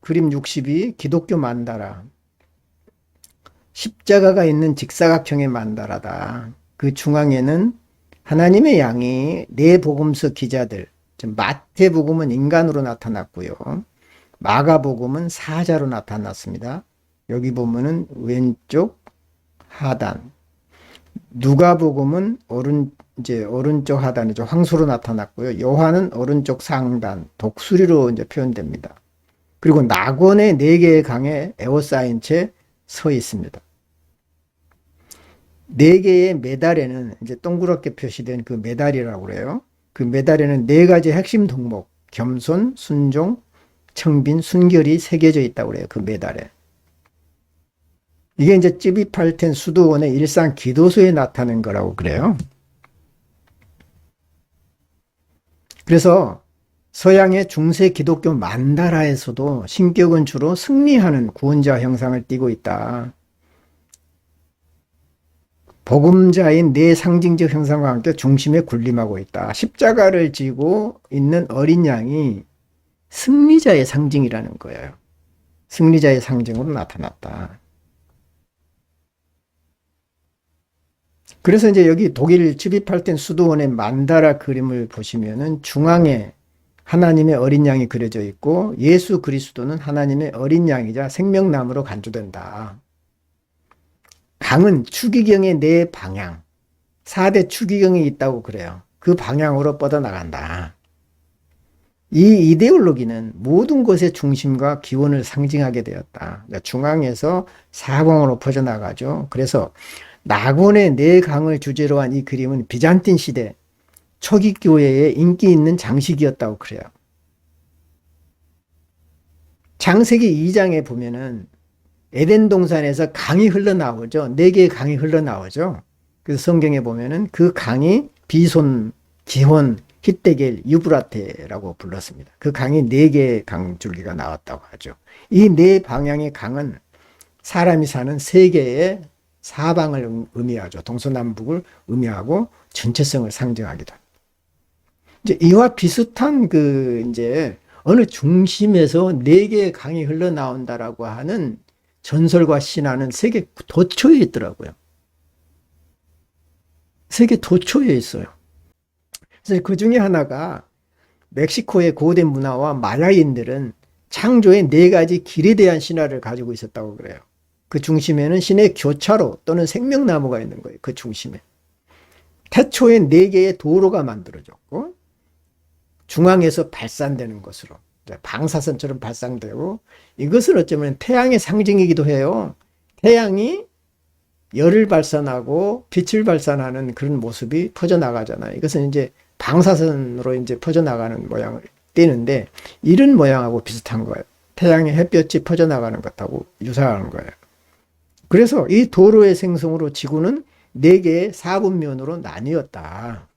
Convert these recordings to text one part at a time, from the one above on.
그림 62 기독교 만다라. 십자가가 있는 직사각형의 만다라다. 그 중앙에는 하나님의 양이 네 복음서 기자들, 즉 마태복음은 인간으로 나타났고요. 마가복음은 사자로 나타났습니다. 여기 보면은 왼쪽 하단, 누가복음은 오른 이제 오른쪽 하단이죠. 황소로 나타났고요. 요한은 오른쪽 상단, 독수리로 이제 표현됩니다. 그리고 낙원의 네 개의 강에 에워싸인 채 서 있습니다. 네 개의 메달에는 이제 동그랗게 표시된 그 메달이라고 그래요. 그 메달에는 네 가지 핵심 덕목, 겸손, 순종, 청빈, 순결이 새겨져 있다고 그래요. 그 메달에. 이게 이제 찌비팔텐 수도원의 일상 기도소에 나타낸 거라고 그래요. 그래서 서양의 중세 기독교 만다라에서도 신격은 주로 승리하는 구원자 형상을 띠고 있다. 복음자인 내 상징적 형상과 함께 중심에 군림하고 있다. 십자가를 지고 있는 어린 양이 승리자의 상징이라는 거예요. 승리자의 상징으로 나타났다. 그래서 이제 여기 독일 츠비팔텐 수도원의 만다라 그림을 보시면은 중앙에 하나님의 어린 양이 그려져 있고 예수 그리스도는 하나님의 어린 양이자 생명나무로 간주된다. 강은 추기경의 네 방향, 4대 추기경이 있다고 그래요. 그 방향으로 뻗어나간다. 이 이데올로기는 모든 것의 중심과 기원을 상징하게 되었다. 그러니까 중앙에서 사방으로 퍼져나가죠. 그래서 낙원의 네 강을 주제로 한 이 그림은 비잔틴 시대 초기 교회에 인기 있는 장식이었다고 그래요. 창세기 2장에 보면은 에덴 동산에서 강이 흘러나오죠. 네 개의 강이 흘러나오죠. 그래서 성경에 보면은 그 강이 비손, 기혼, 히데겔, 유브라테라고 불렀습니다. 그 강이 네 개의 강줄기가 나왔다고 하죠. 이 네 방향의 강은 사람이 사는 세계의 사방을 의미하죠. 동서남북을 의미하고 전체성을 상징하기도 합니다. 이제 이와 비슷한 그 이제 어느 중심에서 네 개의 강이 흘러나온다라고 하는 전설과 신화는 세계 도초에 있더라고요. 세계 도초에 있어요. 그래서 그 중에 하나가 멕시코의 고대 문화와 마야인들은 창조의 네 가지 길에 대한 신화를 가지고 있었다고 그래요. 그 중심에는 신의 교차로 또는 생명나무가 있는 거예요. 그 중심에. 태초에 네 개의 도로가 만들어졌고 중앙에서 발산되는 것으로 방사선처럼 발산되고 이것은 어쩌면 태양의 상징이기도 해요. 태양이 열을 발산하고 빛을 발산하는 그런 모습이 퍼져나가잖아요. 이것은 이제 방사선으로 이제 퍼져나가는 모양을 띠는데 이런 모양하고 비슷한 거예요. 태양의 햇볕이 퍼져나가는 것하고 유사한 거예요. 그래서 이 도로의 생성으로 지구는 네 개의 사분면으로 나뉘었다.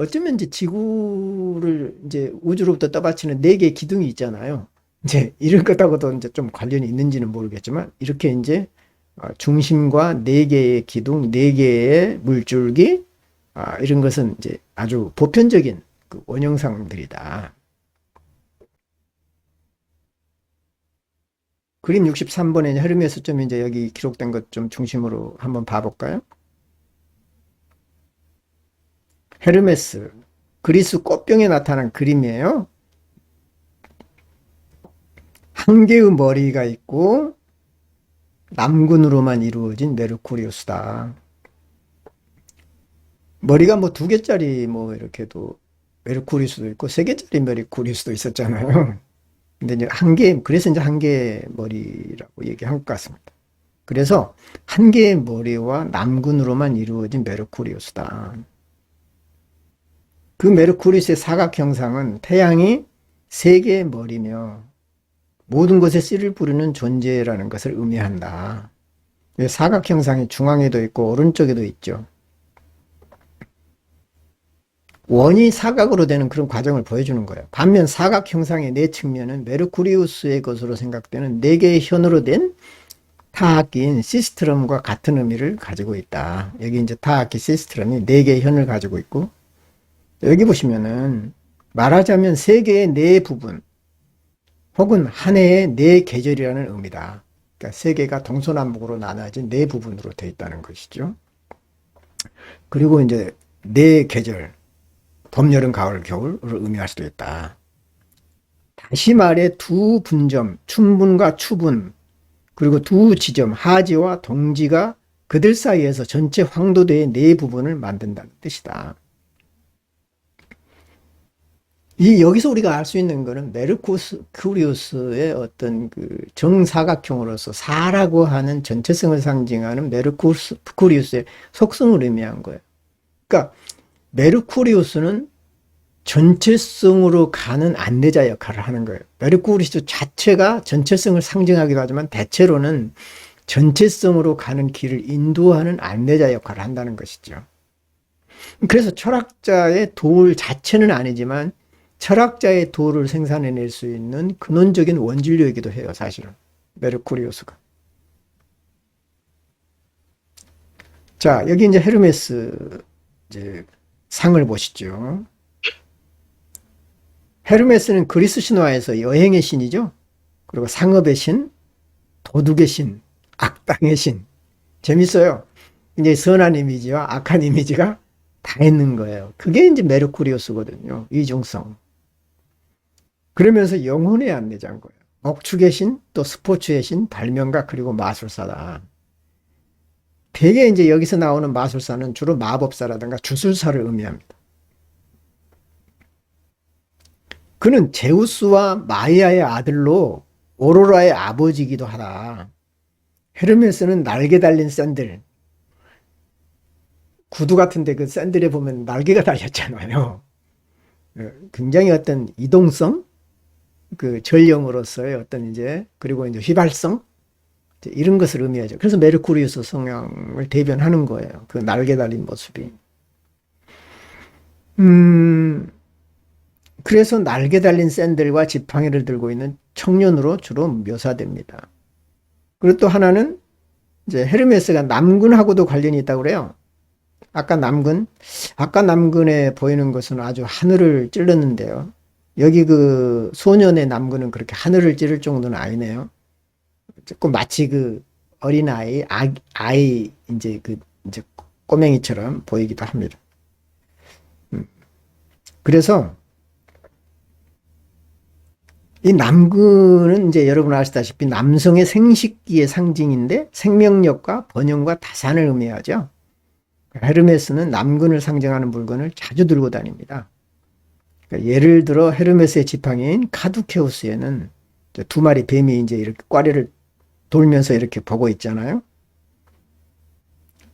어쩌면 이제 지구를 이제 우주로부터 떠받치는 네 개의 기둥이 있잖아요. 이제 이런 것하고도 이제 좀 관련이 있는지는 모르겠지만 이렇게 이제 어, 중심과 네 개의 기둥, 네 개의 물줄기 아, 이런 것은 이제 아주 보편적인 그 원형상들이다. 그림 63번에 헤르메스 점 이제 여기 기록된 것 좀 중심으로 한번 봐볼까요? 헤르메스 그리스 꽃병에 나타난 그림이에요. 한 개의 머리가 있고 남군으로만 이루어진 메르쿠리우스다. 머리가 뭐 두 개짜리 뭐 이렇게도 메르쿠리우스도 있고 세 개짜리 메르쿠리우스도 있었잖아요. 근데 이제 한 개, 그래서 이제 한 개의 머리라고 얘기한 것 같습니다. 그래서 한 개의 머리와 남군으로만 이루어진 메르쿠리우스다. 그 메르쿠리스의 사각 형상은 태양이 세 개의 머리며 모든 것에 씨를 뿌리는 존재라는 것을 의미한다. 사각 형상이 중앙에도 있고 오른쪽에도 있죠. 원이 사각으로 되는 그런 과정을 보여주는 거예요. 반면 사각 형상의 네 측면은 메르쿠리우스의 것으로 생각되는 네 개의 현으로 된 타악기인 시스트럼과 같은 의미를 가지고 있다. 여기 이제 타악기 시스트럼이 네 개의 현을 가지고 있고 여기 보시면은 말하자면 세 개의 네 부분 혹은 한 해에 네 계절이라는 의미다. 그러니까 세계가 동서남북으로 나눠진 네 부분으로 되어 있다는 것이죠. 그리고 이제 네 계절, 봄, 여름, 가을, 겨울을 의미할 수도 있다. 다시 말해 두 분점, 춘분과 추분, 그리고 두 지점, 하지와 동지가 그들 사이에서 전체 황도대의 네 부분을 만든다는 뜻이다. 이 여기서 우리가 알 수 있는 거는 메르쿠리우스의 어떤 그 정사각형으로서 사라고 하는 전체성을 상징하는 메르쿠리우스의 속성을 의미한 거예요. 그러니까 메르쿠리우스는 전체성으로 가는 안내자 역할을 하는 거예요. 메르쿠리우스 자체가 전체성을 상징하기도 하지만 대체로는 전체성으로 가는 길을 인도하는 안내자 역할을 한다는 것이죠. 그래서 철학자의 도울 자체는 아니지만 철학자의 도를 생산해낼 수 있는 근원적인 원진료이기도 해요, 사실은. 메르쿠리우스가. 자, 여기 이제 헤르메스 이제 상을 보시죠. 헤르메스는 그리스 신화에서 여행의 신이죠. 그리고 상업의 신, 도둑의 신, 악당의 신. 재밌어요. 이제 선한 이미지와 악한 이미지가 다 있는 거예요. 그게 이제 메르쿠리우스거든요. 이중성. 그러면서 영혼의 안내자인 거예요. 억축의 신, 또 스포츠의 신, 발명가, 그리고 마술사다. 대개 이제 여기서 나오는 마술사는 주로 마법사라든가 주술사를 의미합니다. 그는 제우스와 마이아의 아들로 오로라의 아버지이기도 하다. 헤르메스는 날개 달린 샌들. 구두 같은데 그 샌들에 보면 날개가 달렸잖아요. 어, 굉장히 어떤 이동성, 그 전령으로서의 어떤 이제 그리고 이제 휘발성 이제 이런 것을 의미하죠. 그래서 메르쿠리우스 성향을 대변하는 거예요. 그 날개 달린 모습이. 음, 그래서 날개 달린 샌들과 지팡이를 들고 있는 청년으로 주로 묘사됩니다. 그리고 또 하나는 이제 헤르메스가 남근하고도 관련이 있다고 그래요. 아까 남근, 아까 남근에 보이는 것은 아주 하늘을 찔렀는데요. 여기 그 소년의 남근은 그렇게 하늘을 찌를 정도는 아니네요. 조금 마치 그 어린아이, 아, 아이, 이제 그, 이제 꼬맹이처럼 보이기도 합니다. 음. 그래서 이 남근은 이제 여러분 아시다시피 남성의 생식기의 상징인데 생명력과 번영과 다산을 의미하죠. 헤르메스는 남근을 상징하는 물건을 자주 들고 다닙니다. 그러니까 예를 들어 헤르메스의 지팡이인 카두케우스에는 두 마리 뱀이 이제 이렇게 꽈리를 돌면서 이렇게 보고 있잖아요.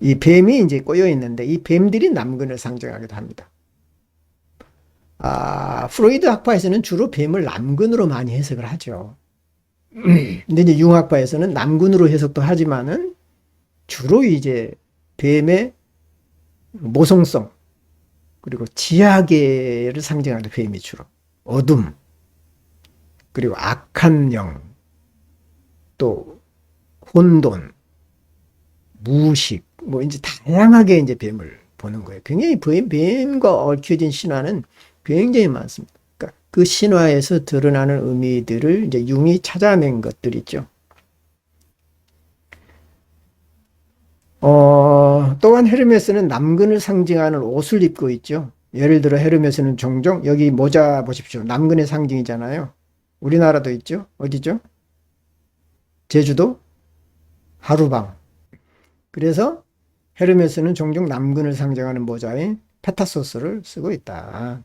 이 뱀이 이제 꼬여 있는데 이 뱀들이 남근을 상징하기도 합니다. 아, 프로이드 학파에서는 주로 뱀을 남근으로 많이 해석을 하죠. 근데 이제 융학파에서는 남근으로 해석도 하지만은 주로 이제 뱀의 모성성 그리고 지하계를 상징하는 뱀이 주로 어둠 그리고 악한 영 또 혼돈 무식 뭐 이제 다양하게 이제 뱀을 보는 거예요. 굉장히 뱀, 뱀과 얽혀진 신화는 굉장히 많습니다. 그러니까 그 신화에서 드러나는 의미들을 이제 융이 찾아낸 것들이죠. 어, 또한 헤르메스는 남근을 상징하는 옷을 입고 있죠. 예를 들어 헤르메스는 종종 여기 모자 보십시오. 남근의 상징이잖아요. 우리나라도 있죠. 어디죠? 제주도 하루방. 그래서 헤르메스는 종종 남근을 상징하는 모자인 페타소스를 쓰고 있다.